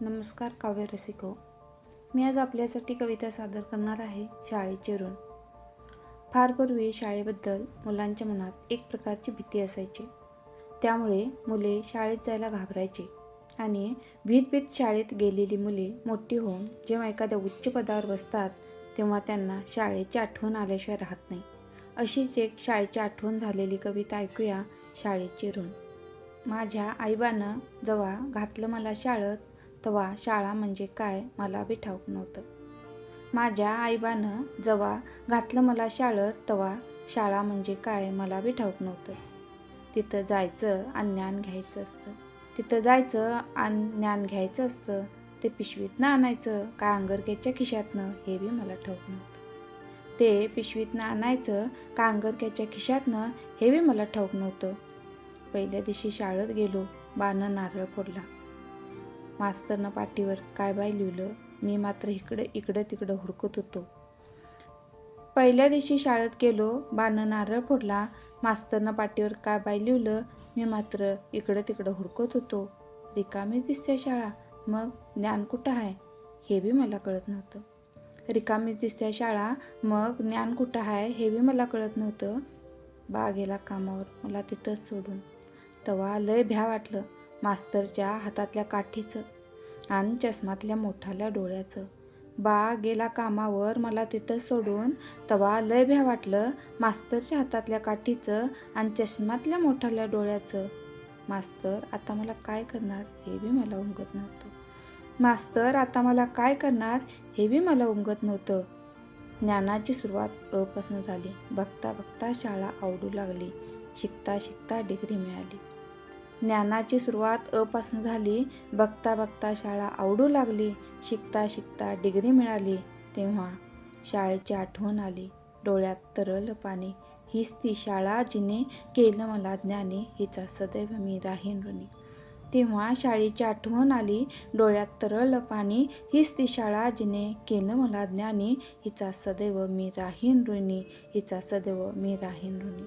नमस्कार काव्य रसिको. मी आज आपल्यासाठी कविता सादर करणार आहे शाळेचे ऋण फार पूर्वी शाळेबद्दल मुलांच्या मनात एक प्रकारची भीती असायची. त्यामुळे मुले शाळेत जायला घाबरायचे आणि भीतभीत भीत शाळेत गेलेली मुले मोठी होऊन जेव्हा एखाद्या उच्च पदावर बसतात तेव्हा त्यांना शाळेची आठवण आल्याशिवाय राहत नाही. अशीच एक शाळेची आठवण झालेली कविता ऐकूया शाळेचे ऋण माझ्या आईबानं जेव्हा घातलं मला शाळेत तेव्हा शाळा म्हणजे काय मला बी ठाऊक नव्हतं. माझ्या आईबानं जेव्हा घातलं मला शाळेत तेव्हा शाळा म्हणजे काय मला बी ठाऊक नव्हतं. तिथं जायचं आणि ज्ञान घ्यायचं असतं. तिथं जायचं आणि ज्ञान घ्यायचं असतं. ते पिशवीतनं आणायचं का अंगरक्याच्या खिशातनं हे बी मला ठाऊक नव्हतं. ते पिशवीतनं आणायचं का अंगरक्याच्या खिशातनं हे बी मला ठाऊक नव्हतं. पहिल्या दिवशी शाळेत गेलो बानं नारळ फोडला. मास्तरनं पाठीवर काय बाय लिहिलं? मी मात्र इकडं इकडं तिकडं हुडकत होतो. पहिल्या दिवशी शाळेत गेलो बानं नारळ फोडला मास्तरनं पाठीवर काय बाय लिहिलं? मी मात्र इकडं तिकडं हुडकत होतो. रिकामी दिसते शाळा. मग ज्ञान कुठं आहे? हे बी मला कळत नव्हतं. रिकामी दिसते शाळा. मग ज्ञान कुठं आहे? हे बी मला कळत नव्हतं. बा गेला कामावर. मला तिथंच सोडून. तेव्हा लय भ्या वाटलं. मास्तरच्या हातातल्या काठीचं आणि चष्मातल्या मोठाल्या डोळ्याचं. बा गेला कामावर मला तिथं सोडून तवा लय भ्या वाटलं मास्तरच्या हातातल्या काठीचं आणि चष्मातल्या मोठाल्या डोळ्याचं. मास्तर आता मला काय करणार? हे बी मला उमगत नव्हतं. मास्तर आता मला काय करणार? हे बी मला उमगत नव्हतं. ज्ञानाची सुरुवात अपासून झाली. बघता बघता शाळा आवडू लागली. शिकता शिकता डिग्री मिळाली. ज्ञानाची सुरुवात अपासून झाली. बघता बघता शाळा आवडू लागली. शिकता शिकता डिग्री मिळाली. तेव्हा शाळेची आठवण आली. डोळ्यात तरल पाणी. हीच ती शाळा जिने केलं मला ज्ञानी. हिचा सदैव मी राहीन ऋणी. तेव्हा शाळेची आठवण आली. डोळ्यात तरल पाणी. हीच ती शाळा जिने केलं मला ज्ञानी. हिचा सदैव मी राहीन ऋणी. हिचा सदैव मी राहीन ऋणी.